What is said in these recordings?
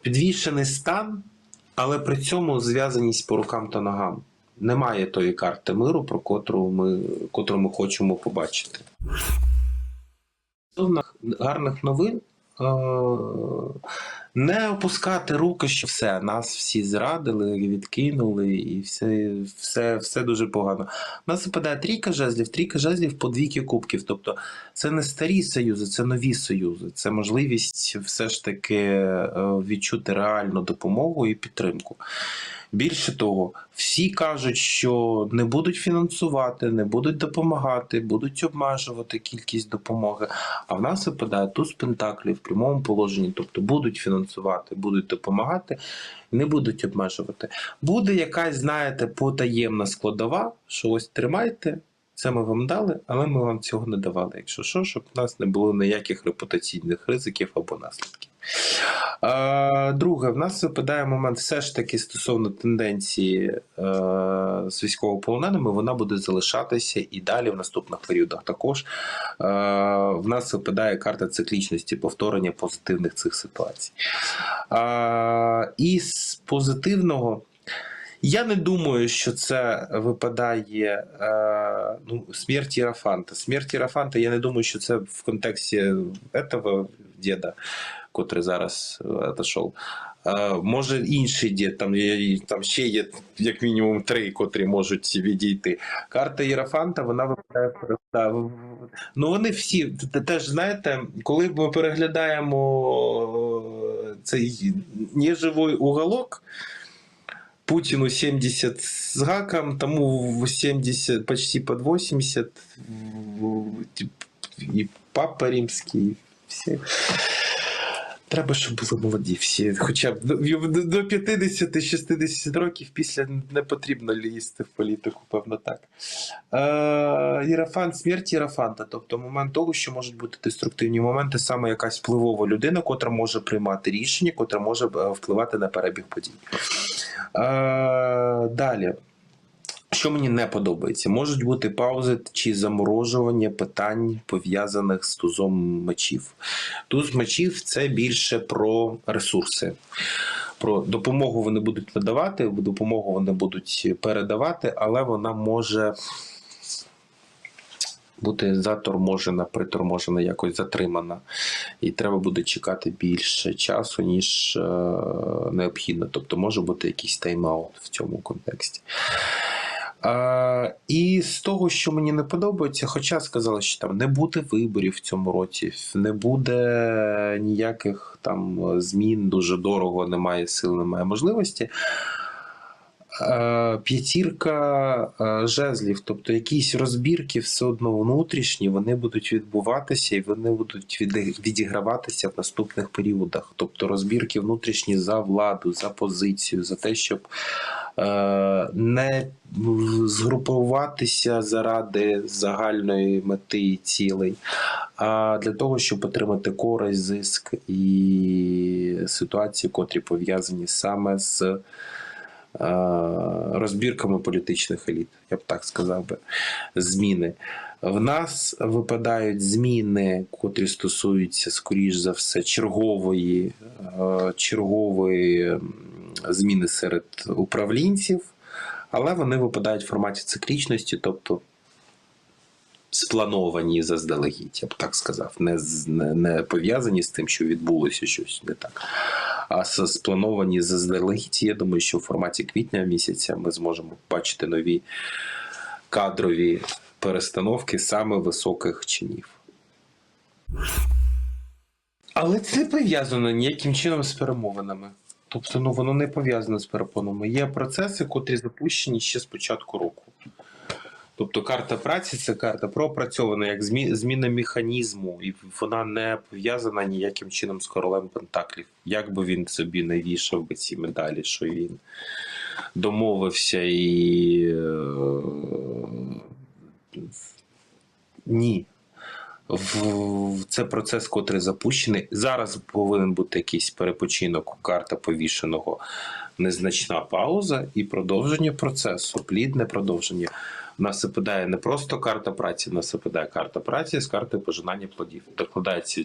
підвішений стан, але при цьому зв'язаність по рукам та ногам. Немає тої карти миру, про котру ми, котру ми хочемо побачити. Гарних новин. Не опускати руки, що все, нас всі зрадили, відкинули, і все, все, все дуже погано. У нас випадає трійка жезлів, трійка жезлів по двійки кубків. Тобто це не старі союзи, це нові союзи. Це можливість все ж таки е, відчути реальну допомогу і підтримку. Більше того, всі кажуть, що не будуть фінансувати, не будуть допомагати, будуть обмежувати кількість допомоги. А в нас випадає туз пентаклів в прямому положенні, тобто будуть фінансувати, будуть допомагати, не будуть обмежувати. Буде якась, знаєте, потаємна складова, що ось тримайте. Це ми вам дали, але ми вам цього не давали. Якщо що, щоб у нас не було ніяких репутаційних ризиків або наслідків. Е, друге, в нас випадає момент все ж таки стосовно тенденції е, з військовополоненими, вона буде залишатися і далі в наступних періодах також. Е, в нас випадає карта циклічності повторення позитивних цих ситуацій. І з позитивного. Я не думаю, що це випадає е, ну, смерть Єрафанта. Смерть Єрафанта, я не думаю, що це в контексті этого діда, котрий зараз е, отошов. Може інший дід, там, є, там ще є як мінімум три, котрі можуть відійти. Карта Єрафанта, вона випадає Ну вони всі теж знаєте, коли ми переглядаємо е, цей неживий уголок. Путину 70 с гаком, тому 70, почти под 80, в- і Папа Римський, всі. Треба, щоб були молоді всі. Хоча б до, до 50-60 років після не потрібно лізти в політику, певно так. Е, Єрафант, смерть Єрафанта, тобто момент того, що можуть бути деструктивні моменти, саме якась впливова людина, котра може приймати рішення, котра може е, впливати на перебіг подій. Е, далі. Що мені не подобається, можуть бути паузи чи заморожування питань пов'язаних з тузом мечів. Туз мечів це більше про ресурси. Про допомогу вони будуть надавати, допомогу вони будуть передавати, але вона може бути заторможена, приторможена, якось затримана. І треба буде чекати більше часу, ніж е, необхідно. Тобто може бути якийсь тайм-аут в цьому контексті. І з того, що мені не подобається, хоча сказали, що там не буде виборів в цьому році, не буде ніяких там змін, дуже дорого, немає сил, немає можливості. Е, П'ятірка е, жезлів, тобто якісь розбірки все одно внутрішні, вони будуть відбуватися і вони будуть відіграватися в наступних періодах. Тобто розбірки внутрішні за владу, за позицію, за те, щоб е, не згрупуватися заради загальної мети і цілей, а для того, щоб отримати користь, зиск і ситуації, котрі пов'язані саме з розбірками політичних еліт, я б так сказав би, зміни. В нас випадають зміни, котрі стосуються, скоріш за все, чергової, е, чергової зміни серед управлінців, але вони випадають в форматі циклічності, тобто сплановані заздалегідь, я б так сказав, не, не, не пов'язані з тим, що відбулося щось не так. А сплановані заздалегідь, я думаю, що в форматі квітня місяця ми зможемо бачити нові кадрові перестановки саме високих чинів. Але це пов'язано ніяким чином з перемовинами. Тобто, ну воно не пов'язано з перепонами. Є процеси, котрі запущені ще з початку року. Тобто карта праці це карта пропрацьована як зміна механізму, і вона не пов'язана ніяким чином з королем Пентаклів. Як би він собі не вішав би ці медалі, що він домовився і. е, Ні. Це процес, котрий запущений. Зараз повинен бути якийсь перепочинок, карта повішеного, незначна пауза і продовження процесу, плідне продовження. Нас випадає не просто карта праці, нас випадає карта праці з карти пожинання плодів. Докладаються е,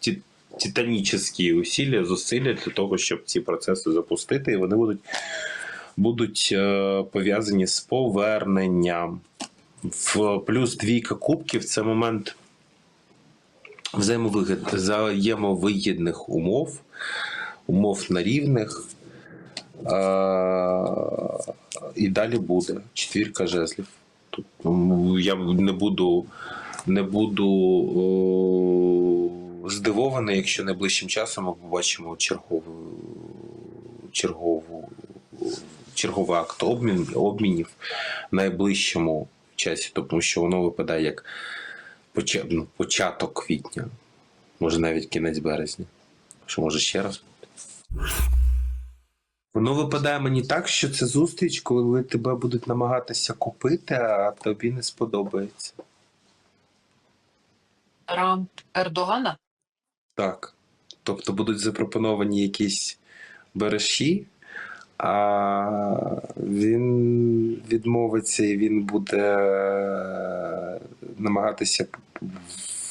ті титанічні усилля, зусилля для того, щоб ці процеси запустити, і вони будуть, будуть е, пов'язані з поверненням. В плюс двійка кубків це момент взаємовигід, взаємовигідних умов, умов на рівних. Е, і далі буде четвірка жезлів. Тут ну, я не буду, не буду о, здивований, якщо найближчим часом ми побачимо чергову, чергову, черговий акт обмін, обмінів в найближчому часі, тому що воно випадає як ну, початок квітня, може навіть кінець березня. Що може ще раз? Воно випадає мені так, що це зустріч, коли тебе будуть намагатися купити, а тобі не сподобається. Трамп Ердогана? Так. Тобто будуть запропоновані якісь бережі, а він відмовиться і він буде намагатися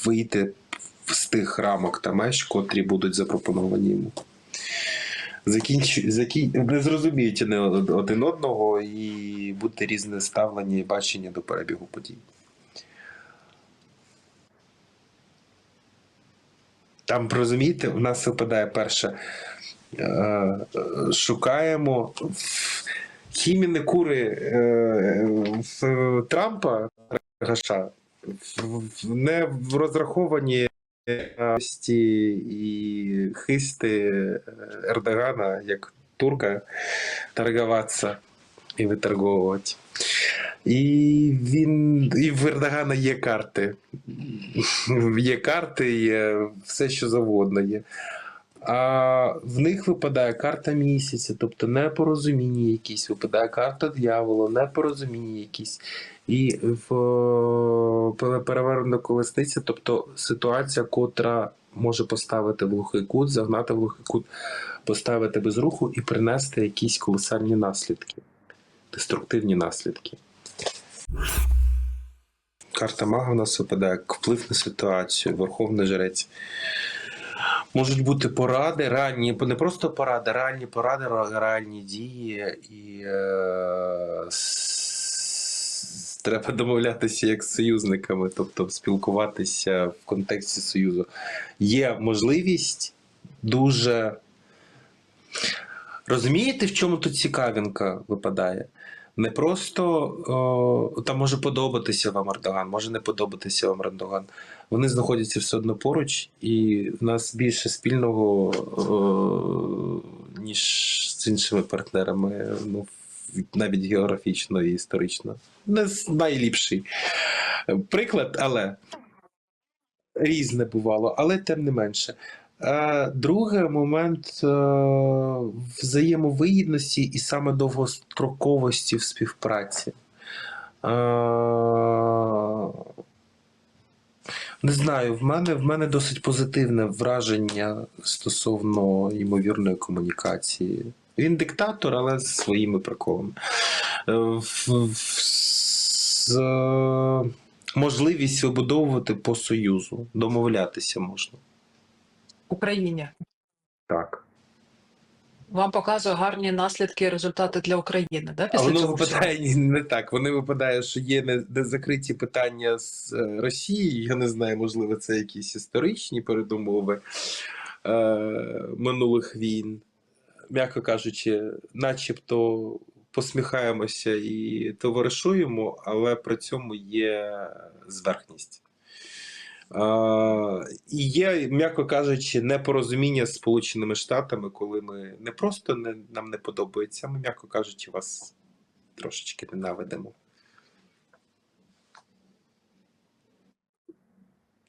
вийти з тих рамок та меж, котрі будуть запропоновані йому. Закінч... Закін... Не зрозуміють не один одного і буде різне ставлення і бачення до перебігу подій. Там, розумієте, у нас випадає перше. е, Шукаємо кури е, в Трампа Гаша не розраховані і хисти е, Ердогана як турка торгуватися і виторговувати. І він і в Ердогана є карти. Є карти, є все, що завгодно є. А в них випадає карта місяця, тобто непорозуміння якісь, випадає карта дьявола, непорозуміння якісь. І в е, перевернена колесниця, тобто ситуація, котра може поставити глухий кут, загнати глухий кут, поставити без руху і принести якісь колосальні наслідки, деструктивні наслідки. Карта мага в нас випадає вплив на ситуацію, верховний жрець. Можуть бути поради, реальні, не просто поради, реальні поради, реальні дії, і е, треба домовлятися як з союзниками, тобто спілкуватися в контексті союзу. Є можливість дуже. Розумієте, в чому тут цікавинка випадає? Не просто о, там може подобатися вам Ердоган, може не подобатися вам Ердоган. Вони знаходяться все одно поруч, і в нас більше спільного, о, ніж з іншими партнерами, ну, навіть географічно і історично. Не найліпший приклад, але різне бувало, але тим не менше. Другий момент е, взаємовигідності і саме довгостроковості в співпраці. Не знаю, в мене, в мене досить позитивне враження стосовно ймовірної комунікації. Він диктатор, але з своїми приколами. Е, З можливість вибудовувати по союзу, домовлятися можна. Україні. Так. Вам показує гарні наслідки і результати для України, да? А воно цього випадає ні, не так. Вони випадає, що є не, не закриті питання з е, Росією. Я не знаю, можливо, це якісь історичні передумови е, минулих війн. М'яко кажучи, начебто посміхаємося і товаришуємо, але при цьому є зверхність. Е, і є, м'яко кажучи, непорозуміння з Сполученими Штатами, коли ми не просто не, нам не подобається, ми, м'яко кажучи, вас трошечки ненавидимо.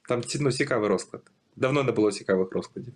Там ну, цікавий розклад. Давно не було цікавих розкладів.